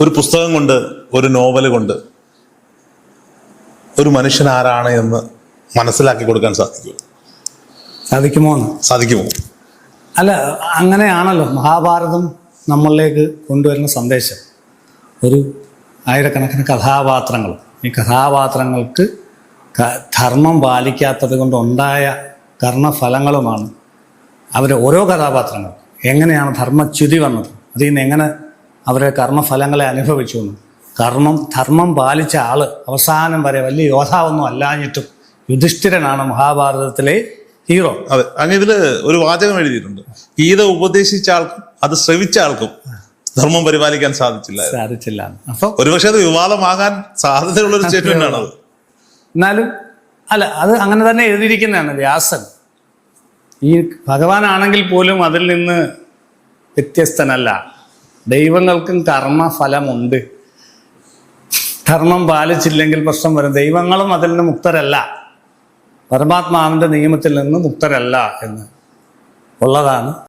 ഒരു പുസ്തകം കൊണ്ട് ഒരു നോവൽ കൊണ്ട് ഒരു മനുഷ്യൻ ആരാണ് എന്ന് മനസ്സിലാക്കി കൊടുക്കാൻ സാധിക്കും സാധിക്കുമോ എന്ന്? സാധിക്കുമോ? അല്ല അങ്ങനെയാണല്ലോ മഹാഭാരതം നമ്മളിലേക്ക് കൊണ്ടുവരുന്ന സന്ദേശം. ഒരു ആയിരക്കണക്കിന് കഥാപാത്രങ്ങൾ. ഈ കഥാപാത്രങ്ങൾക്ക് ധർമ്മം പാലിക്കാത്തത് കൊണ്ടുണ്ടായ കർണഫലങ്ങളുമാണ് അവർ ഓരോ കഥാപാത്രങ്ങൾ. എങ്ങനെയാണ് ധർമ്മച്യുതി വന്നത്? അതിൽ നിന്ന് എങ്ങനെ അവരെ കർമ്മഫലങ്ങളെ അനുഭവിച്ചു. എന്ന് കർമ്മം ധർമ്മം പാലിച്ച ആൾ അവസാനം വരെ വലിയ യോദ്ധാവൊന്നും അല്ലാഞ്ഞിട്ടും യുധിഷ്ഠിരനാണ് മഹാഭാരതത്തിലെ ഹീറോ. അതെ അങ്ങ് ഇതിൽ ഒരു വാചകം എഴുതിയിട്ടുണ്ട്. ഗീത ഉപദേശിച്ച ആൾക്കും അത് ശ്രവിച്ച ആൾക്കും ധർമ്മം പരിപാലിക്കാൻ സാധിച്ചില്ല. സാധിച്ചില്ല. അപ്പോൾ ഒരുപക്ഷെ അത് വിവാദമാകാൻ സാധ്യതയുള്ള ഒരു സ്റ്റേറ്റ്മെന്റ് ആണ് അത് എന്നാലും അല്ല അത് അങ്ങനെ തന്നെ എഴുതിയിരിക്കുന്നതാണ് വ്യാസൻ. ഈ ഭഗവാനാണെങ്കിൽ പോലും അതിൽ നിന്ന് വ്യത്യസ്തനല്ല. ദൈവങ്ങൾക്കും കർമ്മഫലമുണ്ട്. ധർമ്മം പാലിച്ചില്ലെങ്കിൽ പ്രശ്നം വരും. ദൈവങ്ങളും അതിൽ നിന്ന് മുക്തരല്ല. പരമാത്മാവിന്റെ നിയമത്തിൽ നിന്ന് മുക്തരല്ല എന്ന്. ഉള്ളതാണ്